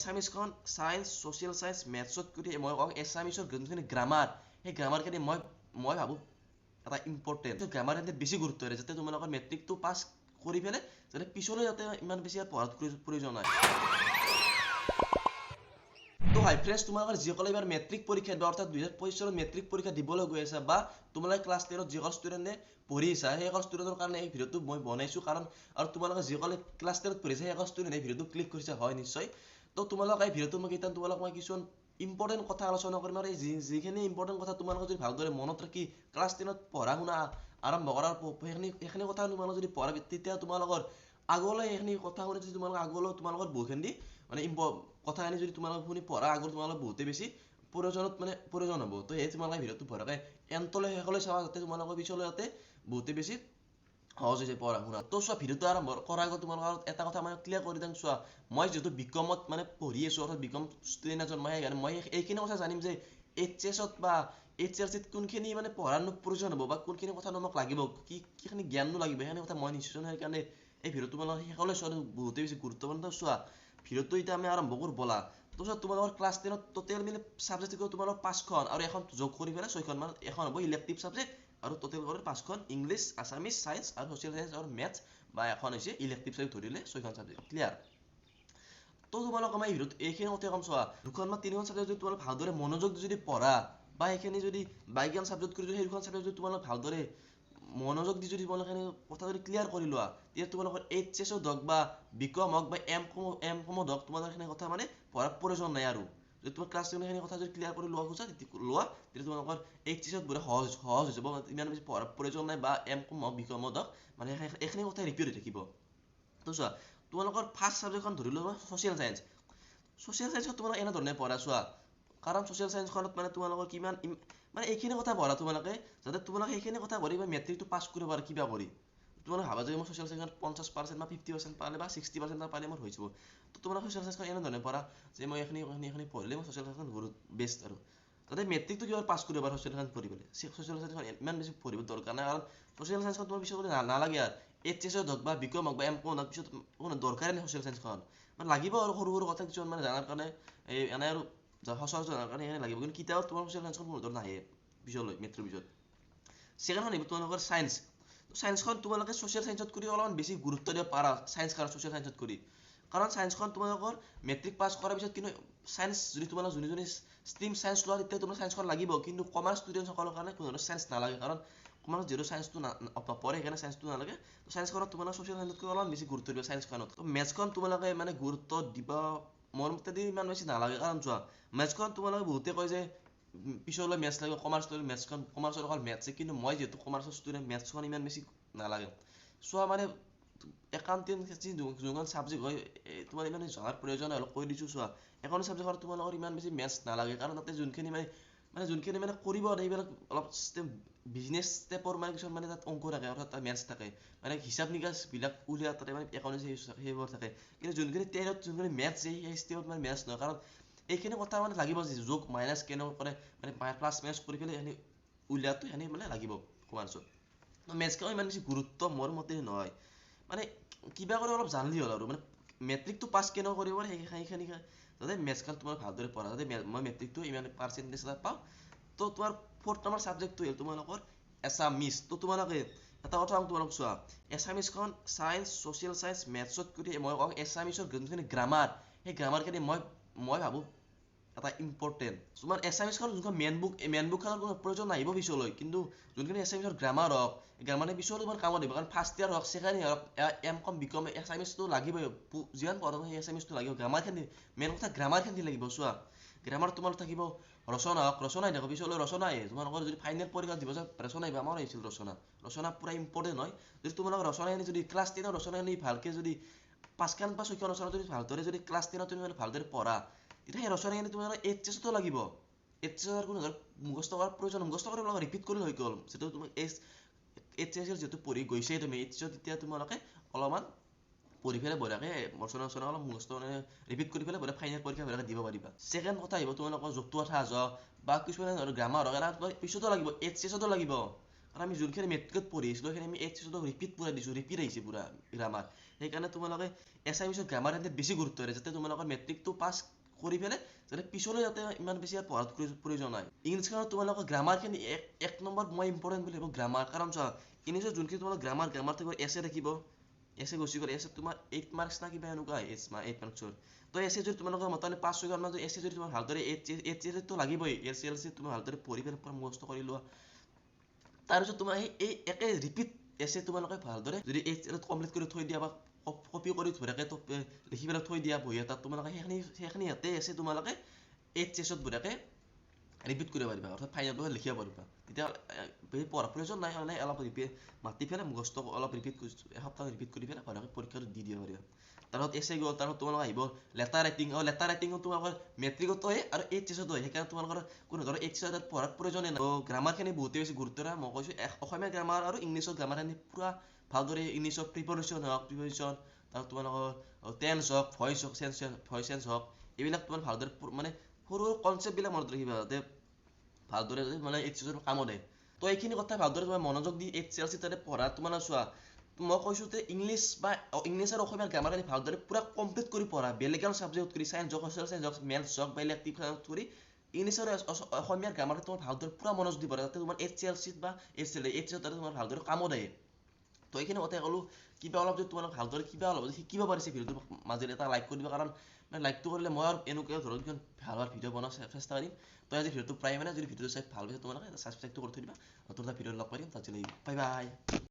এছামিছখন science social science মেথছত কৰি মই কওঁ এছামিছৰ যোনখিনি গ্ৰামাৰ সেই গ্ৰামাৰখিনি মই মই ভাবোঁ এটা ইম্পৰ্টেণ্ট গ্ৰামাৰখিনি বেছি গুৰুত্ব দিয়ে যাতে তোমালোকৰ মেট্ৰিকটো পাছ কৰি পেলাই যাতে পিছলৈ যাতে ইমান বেছি আৰু পঢ়াত প্ৰয়ো- প্ৰয়োজন নাই তো হাই ফ্ৰেণ্ডছ তোমালোকৰ যিসকলে এইবাৰ মেট্ৰিক পৰীক্ষা দিবা অৰ্থাৎ দুহেজাৰ পঁচিছ চনত মেট্ৰিক পৰীক্ষা দিবলৈ গৈ আছা বা তোমালোকে ক্লাছ টেনত যিসকল ষ্টুডেণ্টে পঢ়ি আছা সেইসকল ষ্টুডেণ্টৰ কাৰণে এই ভিডিঅ'টো মই বনাইছোঁ। কাৰণ আৰু তোমালোকে যিসকলে ক্লাছ টেনত পঢ়িছা সেইসকল ষ্টুডেণ্টে এই ভিডিঅ'টো ক্লিক কৰিছে হয় নিশ্চয়। তো তোমালোকে এই ভিডিঅ'টো মই কেইটা তোমালোক মই কিছুমান ইম্পৰ্টেণ্ট কথা আলোচনা কৰিম আৰু যিখিনি ইম্পৰ্টেণ্ট কথা তোমালোকে যদি ভালদৰে মনত ৰাখি ক্লাছ টেনত পঢ়া শুনা আৰম্ভ কৰাৰ সেইখিনি সেইখিনি কথা তোমালোকে যদি পঢ়া তেতিয়া তোমালোকৰ আগলৈ সেইখিনি কথা শুনি যদি তোমালোকে আগলৈ তোমালোকৰ বহুখিনি মানে কথাখিনি যদি তোমালোকে শুনি পঢ়া আগত তোমালোক বহুতেই বেছি প্ৰয়োজনত মানে প্ৰয়োজন হ'ব। তো সেই তোমালোকে ভিডিঅ'টো পঢ়াকে এন্তলৈ শেষলৈ চাবা যাতে তোমালোকৰ পিছলৈ যাতে বহুতেই বেছি সহজ হৈছে পঢ়া শুনা। তো চোৱা ভিডিঅ'টো আৰম্ভ কৰাৰ আগত তোমালোকৰ এটা কথা মানে ক্লিয়াৰ কৰি দিম চোৱা মই যিহেতু বিকমত মানে পঢ়ি আছোঁ অৰ্থাৎ বিকম ষ্টুডেণ্ট এজন মই সেইকাৰণে মই এইখিনি কথা জানিম যে এইচ এছত বা এইচ এল চিত কোনখিনি মানে পঢ়াৰনো প্ৰয়োজন হ'ব বা কোনখিনি কথানো মোক লাগিব কি কিখিনি জ্ঞাননো লাগিব সেইখিনি কথা মই নিশ্চয় সেইকাৰণে এই ভিডিঅ'টো তোমালোকে শেষলৈ চোৱাটো বহুতেই বেছি গুৰুত্বপূৰ্ণ চোৱা ভিডিঅ'টো এতিয়া আমি আৰম্ভ কৰোঁ ব'লা। তো চোৱা তোমালোকৰ ক্লাছ টেনত টোটেল মিলি ছাবজেক্ট তোমালোকৰ পাঁচখন আৰু এখন যোগ কৰি পেলাই ছয়খন মানে এখন হ'ব ইলেক্টিভ ছাবজেক্ট আৰু টোটেল কৰি পাঁচখন ইংলিছ আছামিছ ছায়েন্স আৰু ছ'চিয়েল ছায়েন্স আৰু মেথছ বা এখন হৈছে ইলেক্টিভ ছাবজেক্ট ধৰিলে ছয়খন ছাবজেক্ট। ক্লিয়াৰ তো তোমালোক আমাৰ ভিডিঅ'ত এইখিনি কথাই ক'ম চোৱা দুখন বা তিনিখন ছাবজেক্ট যদি তোমালোক ভালদৰে মনোযোগ যদি পঢ়া বা সেইখিনি যদি বাইজ্ঞান ছাবজেক্ট কৰি যদি সেই দুখন ছাবজেক্ট যদি তোমালোক ভালদৰে মনোযোগ দি যদি তোমালোকে সেইখিনি কথা যদি ক্লিয়াৰ কৰি লোৱা তেতিয়া তোমালোকৰ এইচ এছত হওক বা বি কম হওক বা এম কম এম কমত হওক তোমালোকৰ সেইখিনি কথা মানে পঢ়াৰ প্ৰয়োজন নাই আৰু। যদি তোমাৰ ক্লাছ টেনৰ সেইখিনি কথা যদি ক্লিয়াৰ কৰি লোৱা খোজা লোৱা তেতিয়া তোমালোকৰ এইচ এছত বোলে সহজ সহজ হৈ যাব ইমান বেছি প্ৰয়োজন নাই বা এম কম হওক বি কমত হওক মানে এইখিনি কথাই ৰিপিট হৈ থাকিব। তো চোৱা তোমালোকৰ ফাৰ্ষ্ট ছাবজেক্টখন ধৰি লোৱা ছ'চিয়েল চায়েন্স ছ'চিয়েল চায়েন্সত তোমালোকে এনেধৰণে পঢ়া চোৱা। কাৰণ ছ'চিয়েল চায়েন্সখনত মানে তোমালোকৰ কিমান মানে এইখিনি কথা পঢ়া তোমালোকে যাতে তোমালোকে সেইখিনি কথা পঢ়ি বা মেট্ৰিকটো পাছ কৰিব পাৰা কিবা কৰি। তোমালোকে ভাবা যে মই ছ'চিয়েল চায়েন্সত পঞ্চাছ পাৰ্চেণ্ট বা ফিফটি পাৰ্চেণ্ট পালে বা ছিক্সটি পাৰ্চেণ্ট পালে মোৰ হৈ যাব। তো তোমালোকে ছ'চিয়েল চায়েন্সখন এনেধৰণে পঢ়া যে মই এইখিনি এইখিনি এইখিনি পঢ়িলে মই ছ'চিয়েল চায়েন্সখন বহুত বেষ্ট আৰু। যাতে মেট্ৰিকটো কিবা পাছ কৰিব পাৰা ছ'চিয়েল চায়েন্স পঢ়ি পেলাই? ছ'চিয়েল চায়েন্সখন ইমান বেছি পঢ়িব দৰকাৰ নাই কাৰণ ছ'চিয়েল চায়েন্সখন তোমাৰ পিছত নালাগে আৰু। এইচ এছত হওক বা বি কম হওক বা এম কম হওক পিছত কোনো দৰকাৰে নাই ছ'চিয়েল চায়েন্সখন মানে লাগিব আৰু সৰু সৰু কথা কিছুমান মানে জানাৰ কাৰণে এই এনে আৰু সচৰাচৰ জানাৰ কাৰণে সেইখিনি লাগিব। কিন্তু কিতাপত তোমাৰ ছ'চিয়েল চায়েন্সখন কোনো ধৰণৰ নাহে পিছলৈ মেট্ৰিক পিছত। ছেকেণ্ডখন আহিব তোমালোকৰ চায়েন্স চায়েন্সখন তোমালোকে ছ'চিয়েল চায়েন্সত কৰি অলপমান বেছি গুৰুত্ব দিব পাৰা চায়েন্স কাৰণ ছ'চিয়েল চায়েন্সত কৰি। কাৰণ চায়েন্সখন তোমালোকৰ মেট্ৰিক পাছ কৰাৰ পিছত কিন্তু চায়েন্স যদি তোমালোক যোনে যোনে ষ্ট্ৰীম চায়েন্স লোৱা তেতিয়া তোমাৰ চায়েন্সখন লাগিব। কিন্তু কমাৰ্চ ষ্টুডেণ্টসকলৰ কাৰণে কোনো ধৰণৰ চায়েন্স নালাগে। কাৰণ কমাৰ্চ যিহেতু চায়েন্সটো না নপঢ়ে সেইকাৰণে চায়েন্সটো নালাগে। চায়েন্সখনত তোমালোকে ছ'চিয়েল চায়েন্সতকৈ অলপমান বেছি গুৰুত্ব দিব চায়েন্সখনত তো মেথছখন তোমালোকে মানে গুৰুত্ব দিব মোৰ মতেদি ইমান বেছি নালাগে। কাৰণ চোৱা মেথছখন তোমালোকে বহুতে কয় যে পিছলৈ মেথছ লাগিব কমাৰ্চ লৈ মেথছখন কমাৰ্চৰ অকল মেথছে কিন্তু মই যিহেতু কমাৰ্চৰ ষ্টুডেণ্ট মেথছখন ইমান বেছি নালাগে চোৱা মানে একাউণ্টেঞ্চি যোনখন ছাবজেক্ট হয় তোমাৰ ইমান জনাৰ প্ৰয়োজন অলপ কৈ দিছোঁ চোৱা এখন ছাবজেক্টত তোমালোকৰ ইমান বেছি মেথছ নালাগে কাৰণ তাতে যোনখিনি মানে মানে যোনখিনি মানে কৰিব সেইবিলাক অলপ বিজনেছ ষ্টেপৰ মানে কিছুমান মানে তাত অংক থাকে অৰ্থাৎ তাত মেথছ থাকে মানে হিচাপ নিকাচবিলাক উলিওৱা তাতে মানে একাউণ্টেঞ্চি সেইবোৰ থাকে কিন্তু যোনখিনি টেনত যোনখিনি মেথছ সেই ষ্টেপত মানে মেথছ নহয় কাৰণ এইখিনি কথা মানে লাগিব যে যোগ মাইনাছ কেনেকৈ কৰে মানে প্লাছ মাইনাছ কৰি পেলাই সেইখিনি উলিওৱাটো সেনে মানে লাগিব কমাৰ্চত মেথছখন ইমান বেছি গুৰুত্ব মোৰ মতে নহয়। মানে কিবা কৰি অলপ জানিলে হ'ল আৰু। মানে মেট্ৰিকটো পাছ কেনেকৈ কৰিব সেইখিনি যাতে মেথছখন তোমাৰ ভালদৰে পঢ়া যাতে মই মেট্ৰিকটো ইমান পাৰ্চেণ্টেজ এটা পাওঁ। তো তোমাৰ ফ'ৰ্থ নম্বৰ ছাবজেক্টটো হ'ল তোমালোকৰ এছামিছ তো তোমালোকে এটা কথা কওঁ তোমালোক চোৱা। এছামিছখন চায়েন্স ছ'চিয়েল চায়েন্স মেথছত কৰি মই কওঁ এছামিছৰ যোনখিনি গ্ৰামাৰ সেই গ্ৰামাৰখিনি মই মই ভাবোঁ এটা ইম্পৰ্টেণ্ট তোমাৰ এছামিছখন যোনখন মেইন বুক এই মেইন বুকখনৰ কোনো প্ৰয়োজন নাহিব পিছলৈ কিন্তু যোনখিনি এছামিছৰ গ্ৰামাৰ হওক গ্ৰামাৰে পিছলৈ তোমাৰ কামত আহিব কাৰণ ফাৰ্ষ্ট ইয়াৰ হওক ছেকেণ্ড ইয়াৰ হওক এম কম বি কম এছামিছটো লাগিবই। যিমান পঢ়া সেই এছামিছটো লাগিব। গ্ৰামাৰখিনি মেইন কথা গ্ৰামাৰখিনি লাগিব চোৱা। গ্ৰামাৰ তোমাৰ থাকিব ৰচনা হওক ৰচনা আহি থাকিব পিছলৈ ৰচনা আহে। তোমালোকৰ যদি ফাইনেল পৰীক্ষা দিব যায় ৰচনা আহিব। আমাৰ আহিছিল ৰচনা। ৰচনা পূৰা ইম্পৰ্টেণ্ট হয়। যদি তোমালোকৰ ৰচনাখিনি যদি ক্লাছ টেনৰ ৰচনাখিনি ভালকৈ যদি পাঁচখন ছয়খন ৰচনা যদি ভালদৰে যদি ক্লাছ টেনত তুমি মানে ভালদৰে পঢ়া তেতিয়া সেই ৰচনাখিনি তোমাৰ এইচ এছতো লাগিব এইচ এছৰ কোনো ধৰণৰ মুখস্থ কৰাৰ প্ৰয়োজন মুখস্থ কৰিব লাগে ৰিপিট কৰিলে হৈ গ'ল যিটো তুমি এইচ এইচ এছৰ যিহেতু পঢ়ি গৈছেই তুমি এইচ এছত তেতিয়া তোমালোকে অলপমান পঢ়ি পেলাই বঢ়িয়াকৈ ৰচনা ৰচনা অলপ মুখস্থ মানে ৰিপিট কৰি পেলাই বঢ়িয়া ফাইনেল পৰীক্ষা বঢ়িয়াকৈ দিব পাৰিবা ছেকেণ্ড কথা আহিব তোমালোকৰ যুক্ত কথা হওক বা কিছুমান ধৰণৰ গ্ৰামাৰ হওক এটা পিছতো লাগিব এইচ এছতো লাগিব কাৰণ আমি যোনখিনি মেট্ৰিকত পঢ়ি আহিছিলোঁ সেইখিনি আমি এইচ এছতো ৰিপিট পূৰা দিছোঁ ৰিপিট আহিছে পূৰা গ্ৰামাৰ সেইকাৰণে তোমালোকে এছাইমিছত গ্ৰামাৰ এনে বেছি গুৰুত্ব দিয়ে যাতে তোমালোকৰ মেট্ৰিকটো পাছ কৰি পেলাই যাতে পিছলৈ যাতে ইমান বেছি আৰু পঢ়াত প্ৰয়ো- প্ৰয়োজন নাই। ইংলিছখনত তোমালোকৰ গ্ৰামাৰখিনি এক এক নম্বৰ মই ইম্পৰ্টেণ্ট বুলি ভাবোঁ গ্ৰামাৰ কাৰণ চোৱা ইংলিছত যোনখিনি তোমালোকৰ গ্ৰামাৰ গ্ৰামাৰ থাকিব এছে থাকিব। এছে গুচি গ'ল এছে তোমাৰ এইট মাৰ্কছ না কিবা এনেকুৱা এইট এইট মাৰ্কছৰ তো এছে যদি তোমালোকৰ মোটামুটি পাঁচ ছয় মান এছে যদি তোমাৰ ভালদৰে এইট এইট চিটো লাগিবই এল চি এল চি তুমি ভালদৰে পঢ়ি পেলাই মুখস্থ কৰি লোৱা। তাৰপিছত তোমাৰ সেই এই একে ৰিপিট এছে তোমালোকে ভালদৰে যদি এইচ এলত কমপ্লিট কৰি থৈ দিয়া বা কপি কৰি এ, লিখি পেলাই থৈ দিয়া বহি এটাত তোমালোকে সেইখিনি সেইখিনি ইয়াতে আছে তোমালোকে এইচ এছত ধুনীয়াকৈ ৰিপিট কৰিব পাৰিবা অৰ্থাৎ ফাইনেলটো লিখিব পাৰিবা তেতিয়া বেছি পঢ়াৰ প্ৰয়োজন নাই মানে অলপ ৰিপিট মাতি পেলাই মুখস্থ অলপ ৰিপিট এসপ্তাহ ৰিপিট কৰি পেলাই ভালকৈ পৰীক্ষাটো দি দিব পাৰিবা তাৰপিছত এছে গ'ল তাৰপিছত তোমালোকৰ আহিব লেটাৰ ৰাইটিং আৰু লেটাৰ ৰাইটিঙত তোমালোকৰ মেট্ৰিকতো হয় আৰু এইচ এছতো হয় সেইকাৰণে তোমালোকৰ কোনো ধৰণৰ এইচ এছত পঢ়াৰ প্ৰয়োজনে নাই। গ্ৰামাৰখিনি বহুতে বেছি গুৰুত্ব দিয়া মই কৈছোঁ অসমীয়া গ্ৰামাৰ আৰু ইংলিছৰ গ্ৰামাৰখিনি পূৰা ভালদৰে ইংলিছৰ প্ৰিপৰেশ্যন হওক প্ৰিপৰেশ্যন তাৰপিছত তোমালোকৰ টেন্স হওক ভইচ হওক চেঞ্চ ভইচ চেঞ্চ হওক এইবিলাক তোমাৰ ভালদৰে মানে সৰু সৰু কনচেপ্টবিলাক মনত ৰাখিবা যাতে ভালদৰে মানে এইচ এছৰ কামত আহে। তো এইখিনি কথা ভালদৰে তোমাৰ মনোযোগ দি এইচ এল চি তাতে পঢ়া তোমাৰ চোৱা মই কৈছোঁ যে ইংলিছ বা ইংলিছ আৰু অসমীয়া গ্ৰামাৰখিনি ভালদৰে পূৰা কমপ্লিট কৰি পঢ়া বেলেগ আৰু ছাবজেক্ট কৰি চায়েন্স হওক ছ'চিয়েল চায়েন্স হওক মেথছ হওক বা ইলেক্টিভ কৰি ইংলিছ আৰু অস- অস- অসমীয়া গ্ৰামাৰটো তোমাৰ ভালদৰে পূৰা মনোযোগ দিব যাতে তোমাৰ এইচ এল চিত বা এইচ এল এইচ এল তাতে তোমাৰ ভালদৰে কামত আহে। তো এইখিনি কথাই ক'লোঁ কিবা অলপ যদি তোমালোক ভালদৰে কিবা অলপ যদি শিকিব পাৰিছে ভিডিঅ'টোৰ মাজেৰে এটা লাইক কৰি দিবা কাৰণ লাইকটো কৰিলে মই আৰু এনেকুৱা ধৰণৰ কিছুমান ভাল ভাল ভিডিঅ' চে- চেষ্টা কৰিম। তো আজি ভিডিঅ'টো প্ৰায় মানে যদি ভিডিঅ'টো চাই ভাল পাইছে তোমালোকে ছাবস্ক্ৰাইবটো কৰি থৈ দিবা নতুন এটা ভিডিঅ' লগ পাই দিম তাত বাই বাই